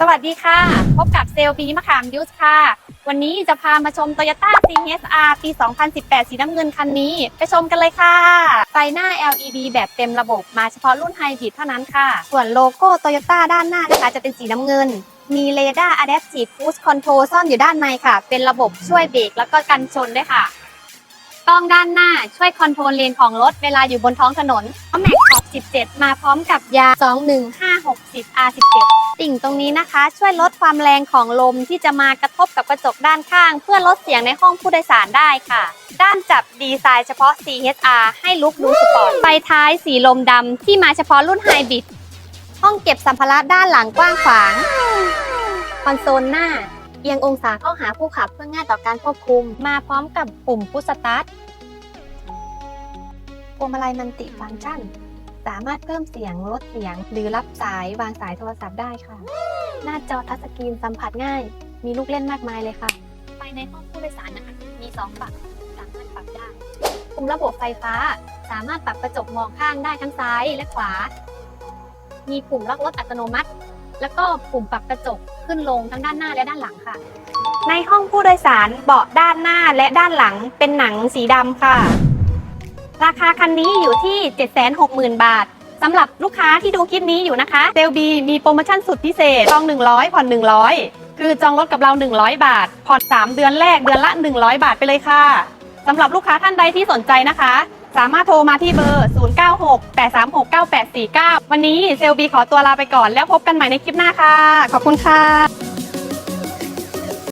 สวัสดีค่ะ พบกับเซลบีมะขามยุสค่ะ วันนี้จะพามาชม Toyota CHR ปี 2018 สีน้ำเงินคันนี้ ไปชมกันเลยค่ะ ไฟหน้า LED แบบเต็มระบบมาเฉพาะรุ่นไฮบริดเท่านั้นค่ะ ส่วนโลโก้ Toyota ด้านหน้านะคะจะเป็นสีน้ำเงิน มีเรดาร์ Adaptive Cruise Control ซ่อนอยู่ด้านในค่ะ เป็นระบบช่วยเบรกแล้วก็กันชนด้วยค่ะ กล้องด้านหน้าช่วยคอนโทรลเลนของรถเวลาอยู่บนท้องถนนแม็กขอบ 17 มาพร้อมกับยา 21560 R17 ติ่งตรงนี้นะคะ ช่วยลดความแรงของลมที่จะมากระทบกับกระจกด้านข้าง เพื่อลดเสียงในห้องผู้โดยสารได้ค่ะ ด้านจับดีไซน์เฉพาะ CHR ให้ลุกดูสปอร์ตไฟท้ายสีลมดำที่มาเฉพาะรุ่นไฮบริดห้องเก็บสัมภาระด้านหลังกว้างขวางคอนโซลหน้า เอียงองศาเข้าหาผู้ขับเพื่อง่ายต่อการควบคุม มาพร้อมกับปุ่มพุชสตาร์ทพวงมาลัยมันติฟังก์ชัน สามารถเพิ่มเสียงลดเสียง หรือรับสายวางสายโทรศัพท์ได้ค่ะ หน้าจอทัชสกรีนสัมผัสง่าย มีลูกเล่นมากมายเลยค่ะ ภายในห้องผู้โดยสารนะคะมีสองฝั่งสามารถปรับได้ปุ่มระบบไฟฟ้า สามารถปรับกระจกมองข้างได้ทั้งซ้ายและขวา มีปุ่มล็อกรถอัตโนมัติ แล้วก็ปุ่มปรับกระจกขึ้นลงทั้งด้านหน้าและด้านหลังค่ะ ในห้องผู้โดยสารเบาะด้านหน้าและด้านหลังเป็นหนังสีดำค่ะ ราคาคันนี้อยู่ที่ 760,000 บาทสำหรับลูกค้าที่ดูคลิปนี้อยู่นะคะเซลบีมีโปรโมชั่นสุดพิเศษจอง 100 ผ่อน 100 คือจองรถกับเรา 100 บาท ผ่อน 3 เดือนแรกเดือนละ 100 บาทไปเลยค่ะสำหรับลูกค้าท่านใดที่สนใจนะคะ สามารถโทรมาที่เบอร์ 0968369849 วันนี้เซลบีขอตัวลาไปก่อนแล้วพบกันใหม่ในคลิปหน้าค่ะ ขอบคุณค่ะ